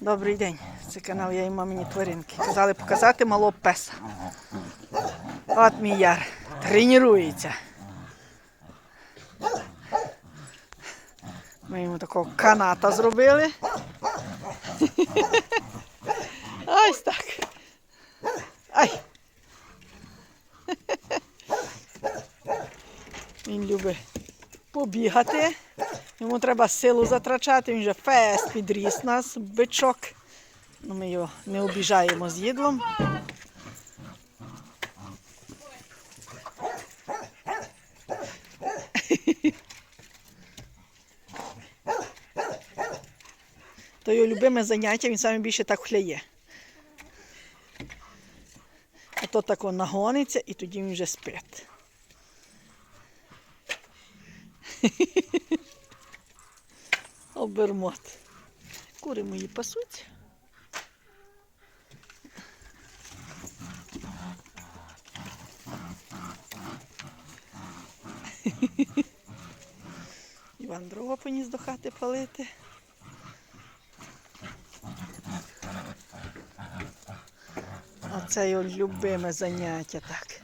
Добрий день. Це канал Я і мамині тваринки. Казали показати малого песа. От мій яр. Тренується. Ми йому такого каната зробили. Ось так. Ай. Він любить побігати. Йому треба силу затрачати, він вже фест підріс нас, бичок. Ну, ми його не обіжаємо з їдлом. То його любиме заняття, він саме більше так хляє. А то тако нагониться і тоді він вже спить. Обермот. Кури мої пасуть. Іван дрова поніс до хати палити. Оце його любиме заняття так.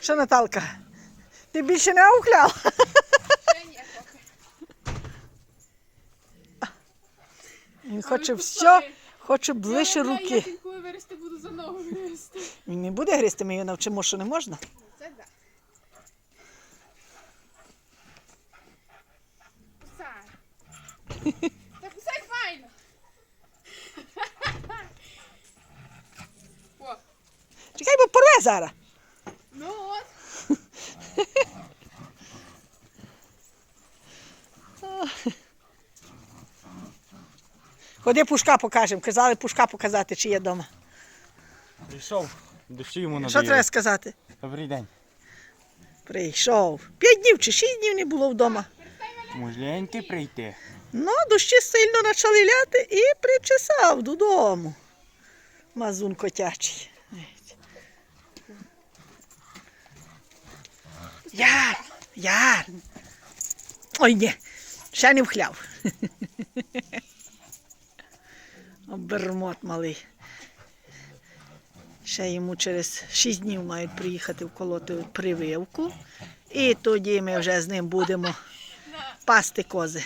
Що, Наталка? Ти більше не аукляла? Хоче все, хоче ближче руки. Я коли вирости буду за ногу. Він не буде гризти, ми його навчимо, що не можна. Це да. Кусай. Та кусай файно. Чекай, бо порве зараз. ну от. Ходи пушка покажемо. Казали пушка показати, чи є вдома. Прийшов, дощі йому Що треба сказати? Добрий день. Прийшов. П'ять днів чи шість днів не було вдома. Можленьки прийти. Ну, дощі сильно почали ляти і причесав додому. Мазун котячий. Яр, яр. Ой, ні, ще не вхляв. Обермот малий. Ще йому через 6 днів мають приїхати вколоти прививку. І тоді ми вже з ним будемо пасти кози.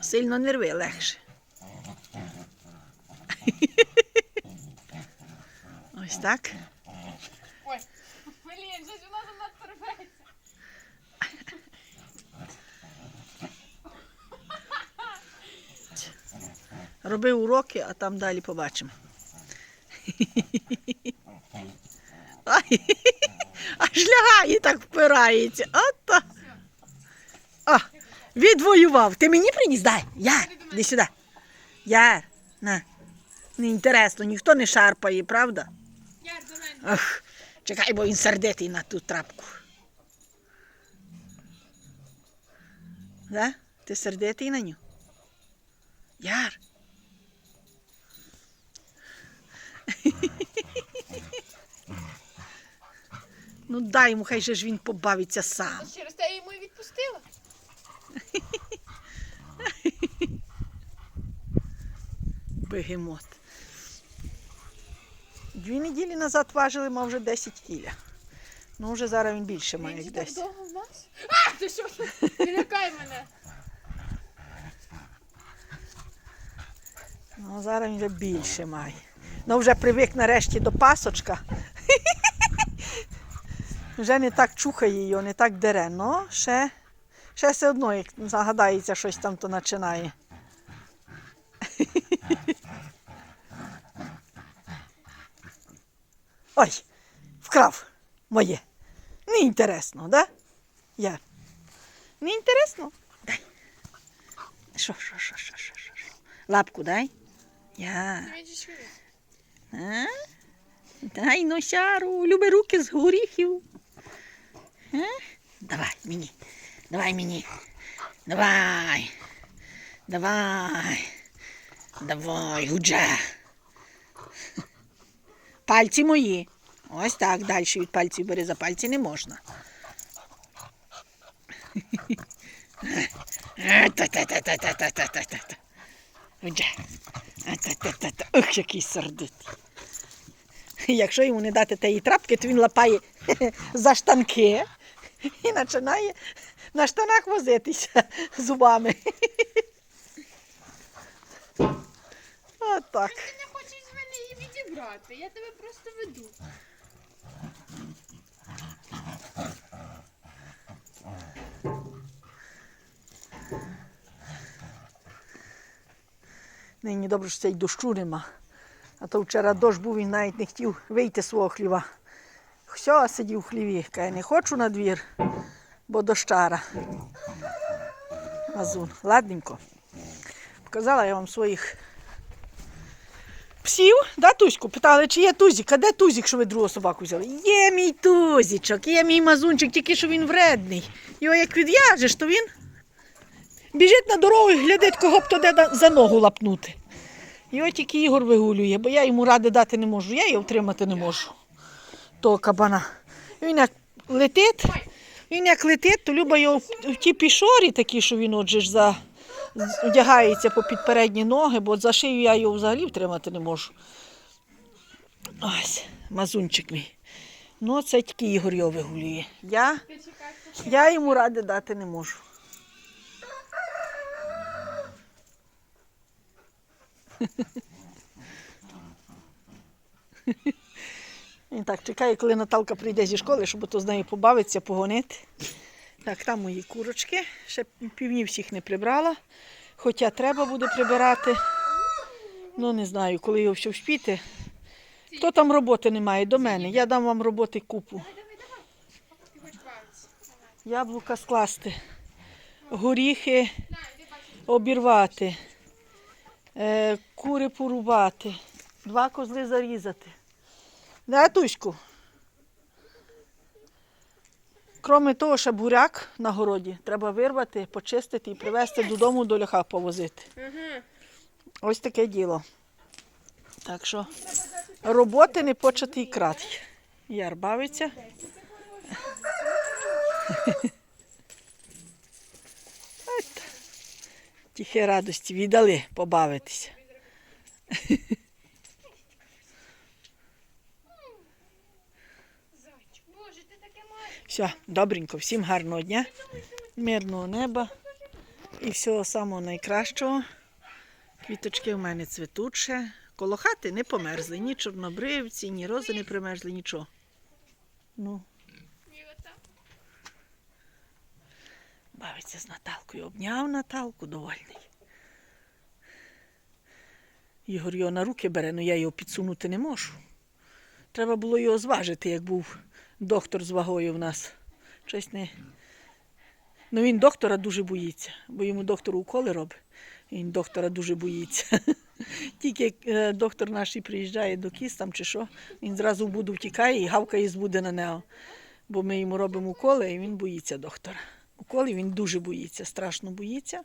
Сильно не рви легше. Ось так. Роби уроки, а там далі побачимо. Аж лягає так впирається. Ото. О, відвоював. Ти мені приніс? Дай. Яр, іди сюди. Яр, на. Неінтересно, ніхто не шарпає, правда? Я мене. Чекай, бо він сердитий на ту трапку. Да? Ти сердитий на нього? Яр. Ну дай йому, хай же ж він побавиться сам. Через те я йому і відпустила. Бегемот. Дві неділі назад важили, мав вже 10 кіля. Ну, вже зараз він більше має, як так довго в нас. А, ти що? Не лякай мене. Ну, зараз він вже більше має. Ну, вже привик нарешті до пасочка. Вже не так чухає його, не так дере. Ну, ще, ще все одно, як загадається, щось там то починає. Ой, вкрав моє. Неінтересно, да? Я. Неінтересно? Дай. Що, що, що, що, що, що? що? Лапку дай. Я. А? Дай носяру, люби руки з горіхів. Давай мені. Давай мені. Давай. Давай. Давай, гудже. Пальці мої. Ось так, далі від пальців бери за пальці не можна. Ух, який сердитий. Якщо йому не дати тієї трапки, то він лапає за штанки і починає на штанах возитися зубами. Отак. Ти не хочеш з мене її відібрати. Я тебе просто веду. Нині добре, що цей дощу нема. А то вчора дощ був, він навіть не хотів вийти з свого хліва. Все, сидів в хліві. Каже, не хочу на двір, бо дощара. Мазун. Ладненько. Показала я вам своїх псів, да, Туську? Питали, чи є Тузік, а де Тузік, що ви другу собаку взяли? Є мій Тузічок, є мій мазунчик, тільки що він вредний. Його як відв'яжеш, то він біжить на дорогу і глядить, кого б то де за ногу лапнути. Його тільки Ігор вигулює, бо я йому ради дати не можу, я його втримати не можу. Того кабана. Він як летить, він як летить, то Люба його в ті пішорі такі, що він отже ж за, одягається по передні ноги, бо за шию я його взагалі втримати не можу. Ось, мазунчик мій. Ну, це тільки Ігор його вигулює. Я, я йому ради дати не можу. Він так чекає, коли Наталка прийде зі школи, щоб то з нею побавитися, погонити. Так, там мої курочки. Ще півні всіх не прибрала. Хоча треба буде прибирати. Ну, не знаю, коли його все вспіти. Хто там роботи не має до мене? Я дам вам роботи купу. Яблука скласти, горіхи обірвати, е, кури порубати, два козли зарізати. Да, Туську? Кроме того, ще буряк на городі треба вирвати, почистити і привезти додому до льоха повозити. Ось таке діло. Так що роботи не початий крат. Яр бавиться. От. Тихі радості віддали побавитися. Зайчик, боже, ти таке маєш. Все, добренько, всім гарного дня, мирного неба і всього самого найкращого. Квіточки в мене цвітуть ще. Коло хати не померзли, ні чорнобривці, ні рози не примерзли, нічого. Ну, бавиться з Наталкою. Обняв Наталку довольний. Ігор його на руки бере, але я його підсунути не можу. Треба було його зважити, як був доктор з вагою в нас. Щось не. Ну він доктора дуже боїться, бо йому доктор уколи робить. Він доктора дуже боїться. Тільки е, доктор наш приїжджає до кіс там чи що, він зразу буду втікає і гавкає з буде на нього. Бо ми йому робимо уколи, і він боїться доктора. Уколи він дуже боїться, страшно боїться.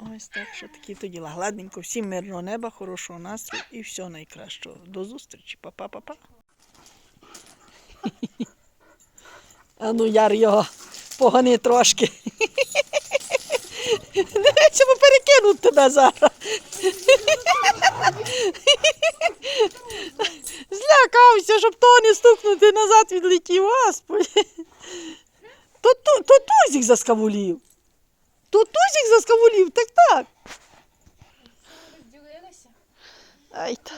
Ось так, що такі то діла. Гладненько, всім мирного неба, хорошого настрою і всього найкращого. До зустрічі, Па-па-па-па. А ну, яр його погони трошки. Бо перекинуть тебе зараз. Злякався, щоб того не стукнути назад відлетів. Господи. То, то, то тузик заскавулів. То тузик заскавулів, так так. Розділилися. Ай та.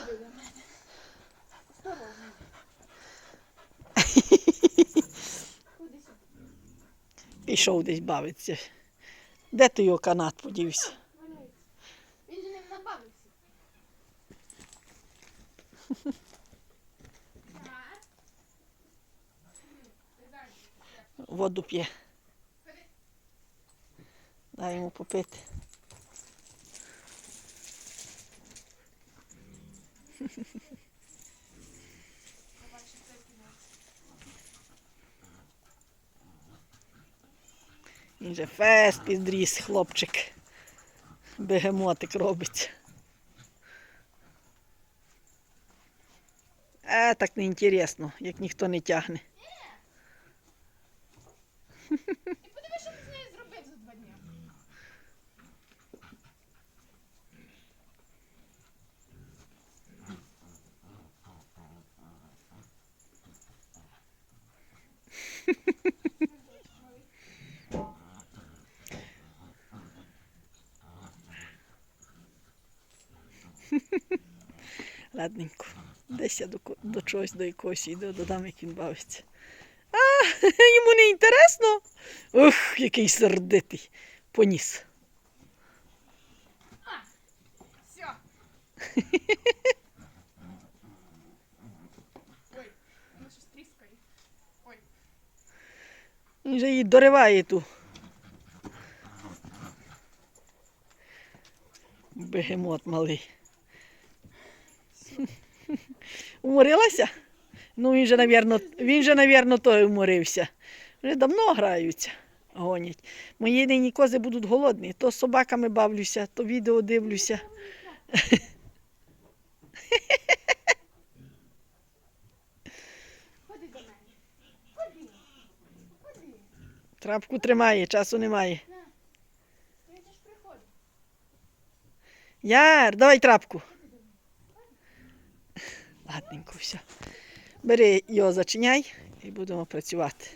Куди сюди? Пішов десь бавитися. Де ти його канат подівся? Він же ним набавився. Воду п'є. Дай йому попити. Він же фест підріс, хлопчик. Бегемотик робить. Е, так не інтересно, як ніхто не тягне. І подиви, що ти з нею зробив. Ладненько. Десь я до, до чогось, до якогось йду, додам, як він бавиться. А, йому не інтересно. Ух, який сердитий. Поніс. Все. Ой, воно щось тріскає. Ой. Він же її дориває ту. Бегемот малий. Уморилася? Ну він же, навірно, він же, навірно, той уморився. Вже давно граються, гонять. Мої нині кози будуть голодні. То з собаками бавлюся, то відео дивлюся. Ходи до мене. Ходи. Ходи. Трапку тримає, часу немає. Яр, давай трапку. Ладненько. Бери його, зачиняй і будемо працювати.